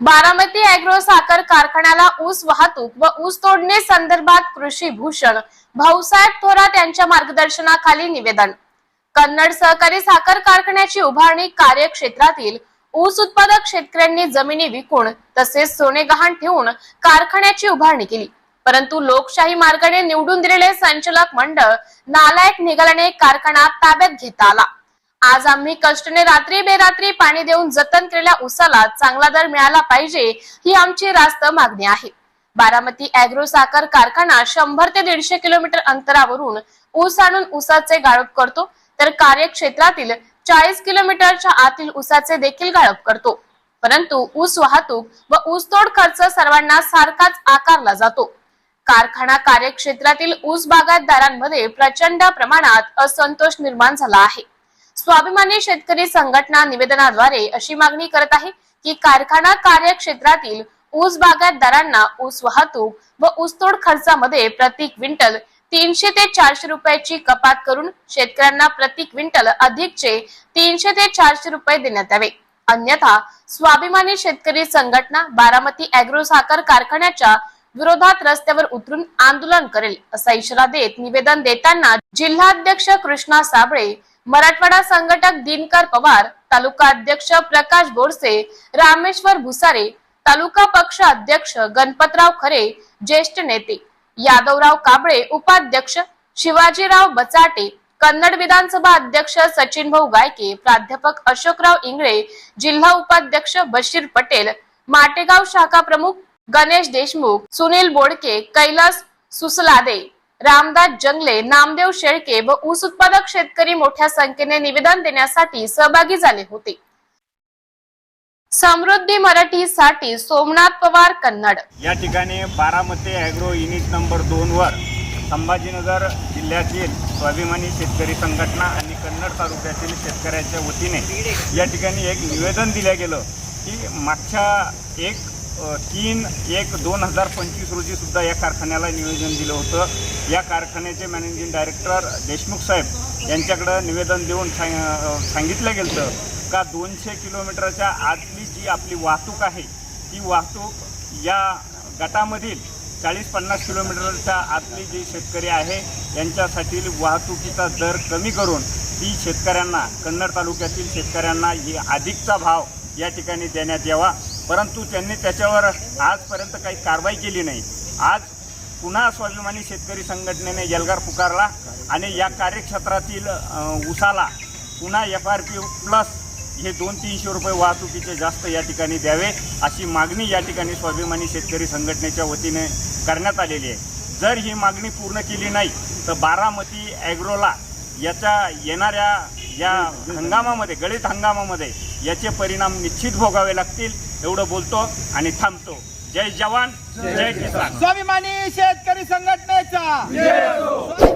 Baramati agro साखर कारखान्याला ऊस वाहतूक व ऊस तोडणी संदर्भात कृषी भूषण भाऊसाहेब थोरात यांच्या मार्गदर्शनाखाली निवेदन. कन्नड सहकारी साखर कारखान्याची उभारणी कार्यक्षेत्रातील ऊस उत्पादक शेतकऱ्यांनी जमिनी विकून तसेच सोने गहाण ठेवून कारखान्याची उभारणी केली. परंतु लोकशाही मार्गाने निवडून दिलेले संचालक मंडळ नालायक निघाल्याने कारखाना ताब्यात घेता आला. आज आम्ही कष्टने रात्री बेरात्री पाणी देऊन जतन केलेल्या ऊसाला चांगला दर मिळाला पाहिजे ही आमची रास्त मागणी आहे. बारामती अॅग्रो साखर कारखाना शंभर ते दीडशे किलोमीटर अंतरावरून ऊस आणून ऊसाचे गाळप करतो तर कार्यक्षेत्रातील चाळीस किलोमीटरच्या आतील ऊसाचे देखील गाळप करतो. परंतु ऊस वाहतूक व ऊसतोड खर्च सर्वांना सारखाच आकारला जातो. कारखाना कार्यक्षेत्रातील ऊस बागायतदारांमध्ये प्रचंड प्रमाणात असंतोष निर्माण झाला आहे. स्वाभिमानी शेतकरी संघटना निवेदनाद्वारे अशी मागणी करत आहे की कारखाना कार्यक्षेत्रातील ऊस बागायतदारांना ऊस वाहतूक व ऊसतोड खर्चामध्ये प्रति क्विंटल तीनशे ते चारशे रुपयाची कपात करून शेतकऱ्यांना प्रति क्विंटल अधिकचे तीनशे ते चारशे रुपये देण्यात यावे. अन्यथा स्वाभिमानी शेतकरी संघटना बारामती अॅग्रो साखर कारखान्याच्या विरोधात रस्त्यावर उतरून आंदोलन करेल असा इशारा देत निवेदन देताना जिल्हाध्यक्ष कृष्णा साबळे मराठवाडा संघटक दिनकर पवार तालुका अध्यक्ष प्रकाश बोरसे रामेश्वर भुसारे तालुका पक्ष अध्यक्ष गणपतराव खरे ज्येष्ठ नेते यादवराव काबळे उपाध्यक्ष शिवाजीराव बचाटे कन्नड विधानसभा अध्यक्ष सचिन भाऊ गायके प्राध्यापक अशोकराव इंगळे जिल्हा उपाध्यक्ष बशीर पटेल माटेगाव शाखा प्रमुख गणेश देशमुख सुनील बोडके कैलास सुसलादे. रामदास जंगले नामदेव शेळके व ऊस उत्पादक शेतकरी मोठ्या संख्येने निवेदन देण्यासाठी सहभागी झाले होते. समृद्धी मराठीसाठी सोमनाथ पवार कन्नड. या ठिकाणी बारामती ॲग्रो युनिट नंबर दोनवर संभाजीनगर जिल्ह्यातील स्वाभिमानी शेतकरी संघटना आणि कन्नड तालुक्यातील शेतकऱ्यांच्या वतीने या ठिकाणी एक निवेदन दिलं गेलं की मागच्या एक तीन एक दोन हजार पंचवीस रोजीसुद्धा या कारखान्याला निवेदन दिलं होतं. या कारखान्याचे मॅनेजिंग डायरेक्टर देशमुख साहेब यांच्याकडं निवेदन देऊन सांग सांगितलं गेलं का दोनशे किलोमीटरच्या आतली जी आपली वाहतूक आहे ती वाहतूक या गटामधील चाळीस पन्नास किलोमीटरच्या आतली जी शेतकरी आहे यांच्यासाठी वाहतुकीचा दर कमी करून ती शेतकऱ्यांना कन्नड तालुक्यातील शेतकऱ्यांना ही अधिकचा भाव या ठिकाणी देण्यात यावा. परंतु त्यांनी त्याच्यावर आजपर्यंत काही कारवाई केली नाही. आज पुन्हा स्वाभिमानी शेतकरी संघटनेने एल्गार पुकारला आणि या कार्यक्षेत्रातील उसाला पुन्हा एफ आर पी प्लस हे दोन तीनशे रुपये वाहतुकीचे जास्त या ठिकाणी द्यावे अशी मागणी या ठिकाणी स्वाभिमानी शेतकरी संघटनेच्या वतीने करण्यात आलेली आहे. जर ही मागणी पूर्ण केली नाही तर बारामती ॲग्रोला याच्या येणाऱ्या या हंगामामध्ये गळीत हंगामामध्ये याचे परिणाम निश्चित भोगावे लागतील. एवढं बोलतो आणि थांबतो. जय जवान जय किसान. स्वाभिमानी शेतकरी संघटनेचा.